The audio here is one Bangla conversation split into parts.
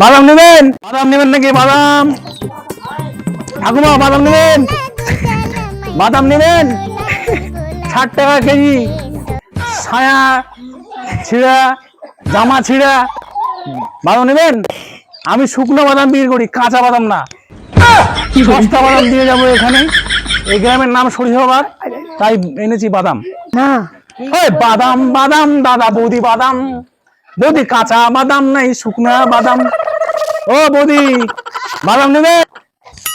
বাদাম নেবেন? বাদাম নেবেন নাকি? বাদাম। ঠাকুমা বাদাম নেবেন? বাদাম নেবেন? ষাট টাকা কেজি। ছায়া ছিঁড়া জামা ছিঁড়া। বাদাম নেবেন? আমি শুকনো বাদাম বিক্রি করি কাঁচা বাদাম না। সস্তা বাদাম দিয়ে যাব এখানে। এই গ্রামের নাম সরিষাবাদ তাই এনেছি বাদাম। না। ওই বাদাম বাদাম দাদা বৌদি বাদাম। বৌদি কাঁচা বাদাম নাই শুকনা বাদাম। ও বৌদি বাদাম নেবেন?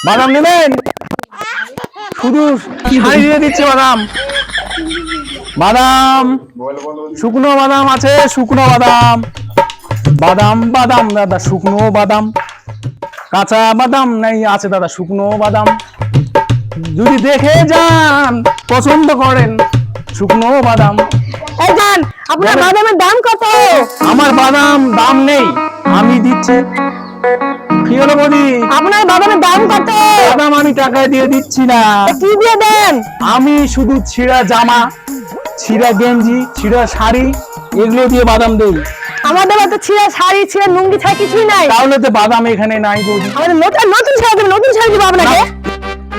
বাদাম নেবেন? শুধু শাড়ি দিয়ে দিচ্ছে বাদাম। বাদাম শুকনো বাদাম আছে শুকনো বাদাম। বাদাম বাদাম দাদা শুকনো বাদাম। কাঁচা বাদাম নাই আছে দাদা শুকনো বাদাম। যদি দেখে যান পছন্দ করেন শুকনো বাদাম। এই যান আপনার। বাদামের দাম কত? আমার বাদাম দাম নেই আমি দিচ্ছি। কি হলো বৌদি আপনার বাদামের দাম কত? বাদাম আমি টাকায় দিয়ে দিচ্ছি না। কি দিয়ে দেন? আমি শুধু ছিঁড়া জামা ছিঁড়া গেঞ্জি ছিঁড়া শাড়ি এগুলো দিয়ে বাদাম দেই। আমাদের তো ছিঁড়া শাড়ি ছিঁড়া লুঙ্গি ছাড়া কিছুই নাই। তাহলে তো বাদাম এখানে নাই বৌদি। আমাদের নতুন নতুন শাড়ি নতুন শাড়ি দিব আপনাকে?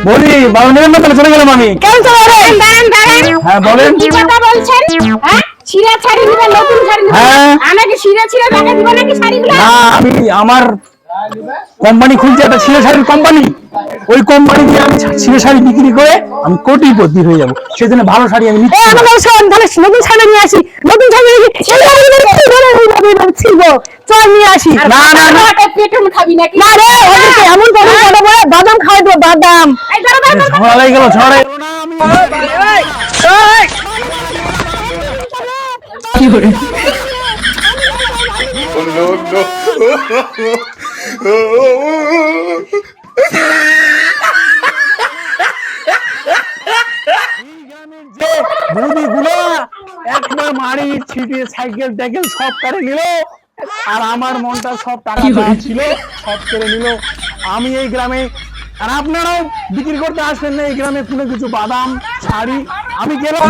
তাহলে চলে গেলাম আমি। কেমন চলে রে দাঁড়ান দাঁড়ান। হ্যাঁ বলেন। কি কথা বলছেন? হ্যাঁ? ছিঁড়া শাড়ি নিবে নতুন শাড়ি হ্যাঁ। আমাকে ছিঁড়া ছিঁড়া টাকা নাকি শাড়িগুলো না আমি আমার কোম্পানি খুলছে একটা ছিঁড়ে শাড়ির কোম্পানি। ওই কোম্পানি দিয়ে আমি ছিঁড়ে শাড়ি বিক্রি করে আমি কোটিপতি হয়ে যাব। সেজন্য ভালো শাড়ি আমি নিচ্ছি আমাকে শোন তাহলে নতুন শাড়ি নিয়ে আসি। নতুন শাড়ি ছিড়বো চল নিয়ে আসি। না না না। পেটুন খাবি নাকি না রে এমন বলে বলে বাদাম খাওয়াই দেবো বাদাম। গেল ঝড়া না আমি। যে বৌদিগুলো একবার মারি ছিটিয়ে সাইকেল টাইকেল সব করে নিল। আর আমার মনটা সব টাকা ছিল সব কেড়ে নিল। আমি এই গ্রামে আর আপনারাও বিক্রি করতে আসবেন না এই গ্রামে কোনো কিছু বাদাম শাড়ি। আমি গেলাম।